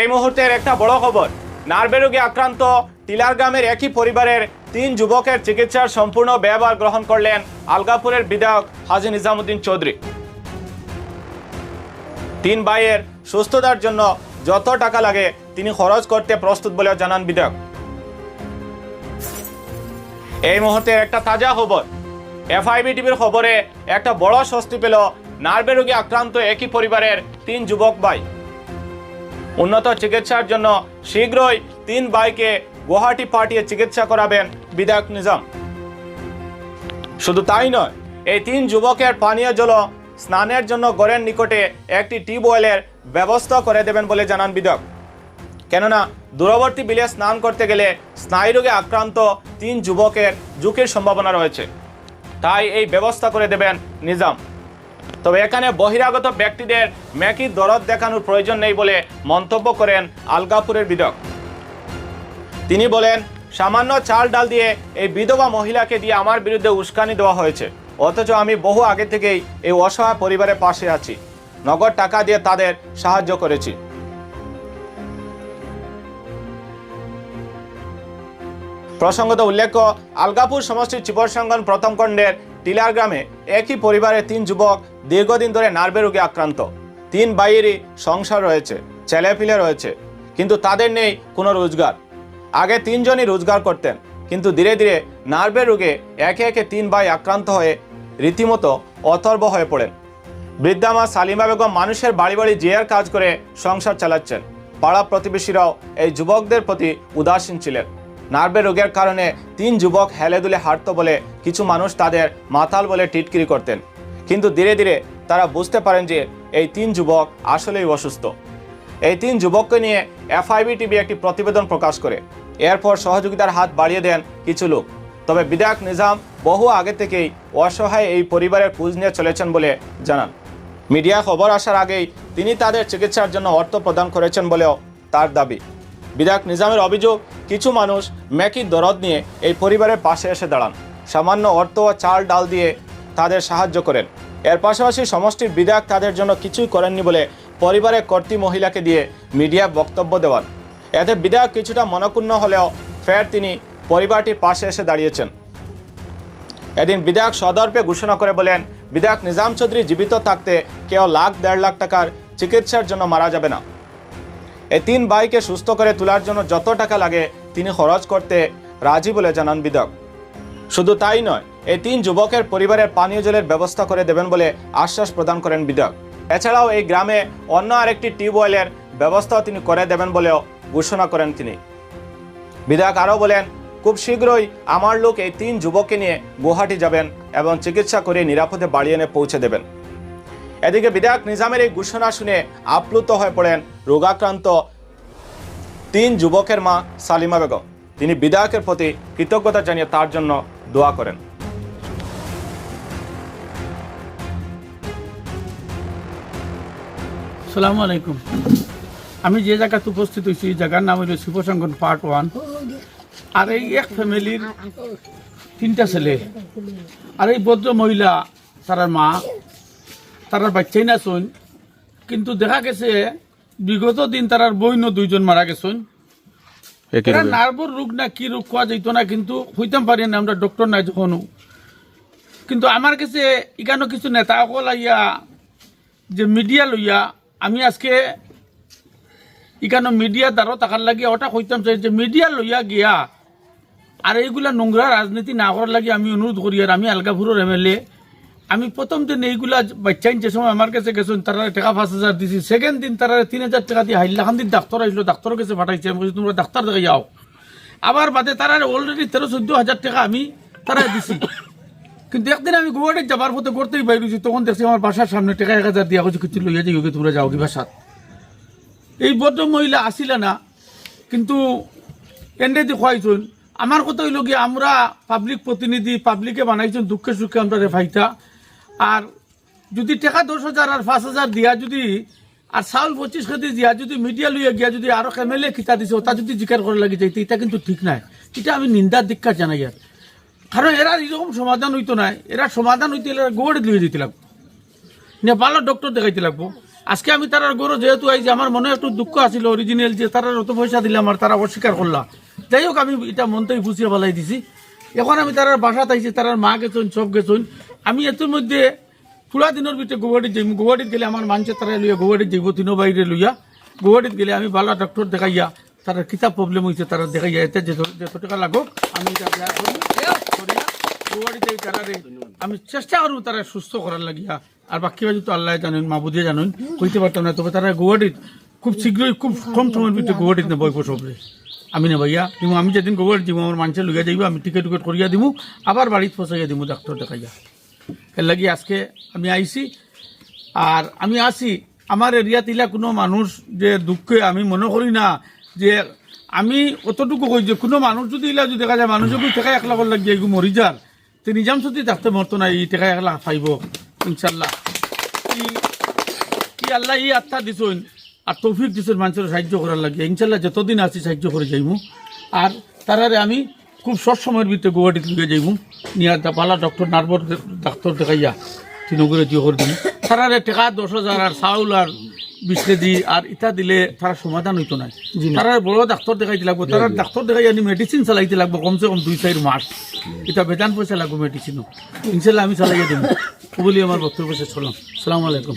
এই মুহূর্তের একটা বড় খবর। নার্ভে রোগে আক্রান্ত টিলার গ্রামের একই পরিবারের তিন যুবকের চিকিৎসার সম্পূর্ণ ব্যবহার গ্রহণ করলেন আলগাপুরের বিধায়ক হাজি নিজামুদ্দিন চৌধুরী। তিন ভাইয়ের সুস্থতার জন্য যত টাকা লাগে তিনি খরচ করতে প্রস্তুত বলেও জানান বিধায়ক। এই মুহূর্তের একটা তাজা খবর। এফআইবি টিভির খবরে একটা বড় স্বস্তি পেল নার্ভে রোগে আক্রান্ত একই পরিবারের তিন যুবক ভাই। উন্নত চিকিৎসার জন্য শীঘ্রই তিন ভাইকে গুয়াহাটি পাঠিয়ে চিকিৎসা করাবেন বিধায়ক নিজাম। শুধু তাই নয়, এই তিন যুবকের পানীয় জল স্নানের জন্য গড়ের নিকটে একটি টিউবওয়েলের ব্যবস্থা করে দেবেন বলে জানান বিধায়ক। কেননা দূরবর্তী বিলে স্নান করতে গেলে স্নায়ুরোগে আক্রান্ত তিন যুবকের ঝুঁকির সম্ভাবনা রয়েছে। তাই এই ব্যবস্থা করে দেবেন নিজাম। তবে এখানে বহিরাগত ব্যক্তিদের মেকি দরদ দেখানোর প্রয়োজন নেই বলে মন্তব্য করেন আলগাপুরের বিধক তিনি বলেন, সামান্য চাল ডাল দিয়ে এই বিধবা মহিলাকে দিয়ে আমার বিরুদ্ধে উস্কানি দেওয়া হয়েছে। অথচ আমি বহু আগে থেকেই এই অসহায় পরিবারের পাশে আছি। নগদ টাকা দিয়ে তাদের সাহায্য করেছি। প্রসঙ্গত উল্লেখ্য, আলগাপুর সমষ্টির চিপরসঙ্গন প্রথম খণ্ডের টিলার গ্রামে একই পরিবারের তিন যুবক দীর্ঘদিন ধরে নার্ভে রোগে আক্রান্ত। তিন ভাইয়েরই সংসার রয়েছে, ছেলেপিলে রয়েছে, কিন্তু তাদের নেই কোনো রোজগার। আগে তিনজনই রোজগার করতেন, কিন্তু ধীরে ধীরে নার্ভের রোগে একে একে তিন ভাই আক্রান্ত হয়ে রীতিমতো অথর্ব হয়ে পড়েন। বৃদ্ধা মা সালিমা বেগম মানুষের বাড়ি বাড়ি জিয়ার কাজ করে সংসার চালাচ্ছেন। পাড়া প্রতিবেশীরাও এই যুবকদের প্রতি উদাসীন ছিলেন। নার্ভের রোগের কারণে তিন যুবক হেলে দুলে হাঁটতো বলে কিছু মানুষ তাদের মাতাল বলে টিটকিরি করতেন। কিন্তু ধীরে ধীরে তারা বুঝতে পারেন যে এই তিন যুবক আসলেই অসুস্থ। এই তিন যুবককে নিয়ে এফআইবি টিভি একটি প্রতিবেদন প্রকাশ করে। এরপর সহযোগিতার হাত বাড়িয়ে দেন কিছু লোক। তবে বিধায়ক নিজাম বহু আগে থেকেই অসহায় এই পরিবারের খোঁজ নিয়ে চলেছেন বলে জানান। মিডিয়া খবর আসার আগেই তিনি তাদের চিকিৎসার জন্য অর্থ প্রদান করেছেন বলেও তার দাবি। বিধায়ক নিজামের অভিযোগ, কিছু মানুষ ম্যাকি দরদ নিয়ে এই পরিবারের পাশে এসে দাঁড়ান। সামান্য অর্থ ও চাল ডাল দিয়ে তাদের সাহায্য করেন। এর পাশাপাশি সমষ্টির বিধায়ক তাদের জন্য কিছুই করেননি বলে পরিবারের কর্তী মহিলাকে দিয়ে মিডিয়া বক্তব্য দেওয়ান। এতে বিধায়ক কিছুটা মনক্ষুণ্ণ হলেও ফের তিনি পরিবারটির পাশে এসে দাঁড়িয়েছেন। এদিন বিধায়ক সদর্পে ঘোষণা করে বলেন, বিধায়ক নিজাম চৌধুরী জীবিত থাকতে কেউ লাখ দেড় লাখ টাকার চিকিৎসার জন্য মারা যাবে না। এই তিন ভাইকে সুস্থ করে তোলার জন্য যত টাকা লাগে, তিনি খরচ করতে রাজি বলে জানান বিধায়ক শুধু তাই নয়, এই তিন যুবকের পরিবারের পানীয় জলের ব্যবস্থা করে দেবেন বলে আশ্বাস প্রদান করেন বিধায়ক এছাড়াও এই গ্রামে অন্য আরেকটি টিউবওয়েলের ব্যবস্থাও তিনি করে দেবেন বলেও ঘোষণা করেন তিনি। বিধায়ক আরও বলেন, খুব শীঘ্রই আমার লোক এই তিন যুবককে নিয়ে গুয়াহাটি যাবেন এবং চিকিৎসা করে নিরাপদে বাড়ি এনে পৌঁছে দেবেন। এদিকে বিধায়ক নিজামের এই ঘোষণা শুনে আপ্লুত হয়ে পড়েন রোগাক্রান্ত তিন যুবকের মা সালিমা বেগম। তিনি বিধায়কের প্রতি কৃতজ্ঞতা জানিয়ে তার জন্য দোয়া করেন। সালামু আলাইকুম। আমি যে জায়গাতে উপস্থিত হয়েছি, এই জায়গার নাম হইল শিবসংগন পার্ট ওয়ান। আর এই এক ফ্যামিলির তিনটা ছেলে। আর এই ভদ্র মহিলা, তারার মা তারার বাচ্চাই না শোন কিন্তু দেখা গেছে বিগত দিন তারার বইন দুইজন মারা গেছেন নার্ভর রোগ না কি রোগ কোয়া যাইতো না কিন্তু হইতাম পারি না আমরা ডক্টর নাই যখনও কিন্তু আমার কাছে এখানে কিছু নেতা সকল আইয়া যে মিডিয়া লইয়া আমি আজকে এখানে মিডিয়া দ্বারা টাকার লাগিয়া ওটা কইতাম চাই যে মিডিয়া লইয়া গিয়া আর এইগুলা নোংরা রাজনীতি না করার লাগে আমি অনুরোধ করি আর আমি আলগাপুরের এম আমি প্রথম দিন এইগুলা বাচ্চা যে সময় আমার কাছে গেছেন, তারা টাকা পাঁচ হাজার দিছি। সেকেন্ড দিন তারা তিন হাজার টাকা দিয়ে হাইলাখান দিন ডাক্তার আসলো ডাক্তারের কাছে পাঠাইছে। আমি তোমরা ডাক্তার দেখে যাও। আবার বাদে তারা অলরেডি তেরো, চোদ্দ হাজার টাকা আমি তারা দিছি। কিন্তু একদিন আমি গুয়াহাটি যাবার পথে করতেই বাইরেছি তখন দেখছি আমার বাসার সামনে টাকা এক হাজার দিয়া কিছু কিছু লইয়া যাই তোমরা যাও কি বাসাত। এই ভদ্র মহিলা আসিলে না, কিন্তু এন্ডে দি খুয়াইছুন আমার কথা হইল কি, আমরা পাবলিক প্রতিনিধি পাবলিকে বানাইছেন, দুঃখে সুখে আমরা রেফাইতা আর যদি টাকা দশ হাজার আর পাঁচ হাজার দিয়া যদি, আর চাউল পঁচিশ কেজি দিয়া যদি মিডিয়া লইয়া গিয়া যদি আরও এমএলএ কিতা দিছে ওটা যদি জিজ্ঞাসা করে লাগি যাইতে এটা কিন্তু ঠিক নাই। এটা আমি নিন্দার দীক্ষা জানাই আর কারণ এরা এরকম সমাধান হইতো না এরা সমাধান হইতে এরা গোড়ে লিয়ে যেতে লাগবো। নেপালের ডক্টর দেখাইতে লাগবো। আজকে আমি তারার গরু যেহেতু আইছি আমার মনে একটু দুঃখ আছিল অরিজিনাল যে তারা অত পয়সা দিলাম আর তারা অস্বীকার করলা যাই হোক, আমি এটা মনতেই ফুসিয়ে ফেলাই দিছি। এখন আমি তারার বাসাত আইছি তারার মা গেছুন সব গেছুন। আমি এর মধ্যে পুরা দিনের ভিতরে গুয়াহাটিত যাইম। গুয়াহাটিত গেলে আমার মানুষের তারা লইয়া, গুয়াহাটিত যাইব তিনো বাইরে লইয়া। গুয়াহাটিত গেলে আমি ভালো ডক্টর দেখাইয়া, তারা কিতাব প্রবলেম হয়েছে তারা দেখাইয়া, এতে যত টাকা লাগো, আমি আমি চেষ্টা করব তারা সুস্থ করার লাগিয়া। আর বাকি বাজু তো আল্লাহ জানেন মাবুদিয়া জানেন, কইতে পারতাম না। তবে তারা গুয়াহাটিত খুব শীঘ্রই খুব কম সময়ের ভিতরে গুয়াহাটিত নেব সবরে আমি না ভাইয়া দিব আমি যেদিন গোবর দিব আমার মানুষের লইয়া যাইব, আমি টিকেট টিকেট করিয়া দিব আবার বাড়িতে পৌঁছাইয়া দিব ডাক্তার দেখাইয়া। এর লাগি আজকে আমি আইছি। আর আমি আছি, আমার এরিয়াত ইলা কোনো মানুষ যে দুঃখে আমি মনে করি না, যে আমি অতটুকু কই যে কোনো মানুষ যদি ইলা যদি দেখা যায়, মানুষ যদি টেকা এক লাখ লাগিয়ে এগু মরি যার তে নিজাম যদি থাকতে মরতো না এই টেকা এক লাখ পাইব ইনশাল্লাহ ই- আল্লাহ ই আত্মা দিছুন, আর তৌফিক দিছুন মানুষের সাহায্য করার লাগে। ইনশাল্লাহ যতদিন আছি সাহায্য করে যাইমু। আর তারারে আমি খুব শর্ট সময়ের ভিতরে গুয়াহাটিতে লিখে যাইমু নিয়ে পালা ডক্টর নার্ভর ডাক্তার দেখাইয়া তিনগুলো করে দিমু তারারে টাকা দশ হাজার আর চাউল আর বিশলে দি আর ইটা দিলে তারা সমাধান হইতো না। তারা বড় ডাক্তার দেখাইতে লাগবো। তারা ডাক্তার দেখাই আনি মেডিসিন চালাইতে লাগবো কমসে কম দুই চার মাস। এটা বেতন পয়সা লাগবো মেডিসিনও ইনশাল্লাহ আমি চালাইয়া দিব। বলি আমার বক্তব্য শেষ করলাম। সালাম আলাইকুম।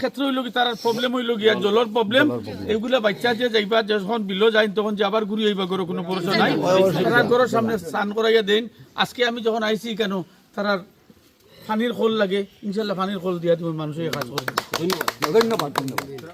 ক্ষেত্রে হইল কি তার প্রবলেম হইল গিয়া জলের প্রবলেম এইগুলা বাচ্চা যে যাইবা যখন বিলো যাই তখন যে আবার ঘুরি আইবা গরো কোনো প্রশ্ন নাই। তারা গরোর সামনে স্নান করাইয়া দেন। আজকে আমি যখন আইছি কেন তারার পানির খোল লাগে। ইনশাল্লাহ পানির খোল দিয়া তুমি মানুষের কাজ করবে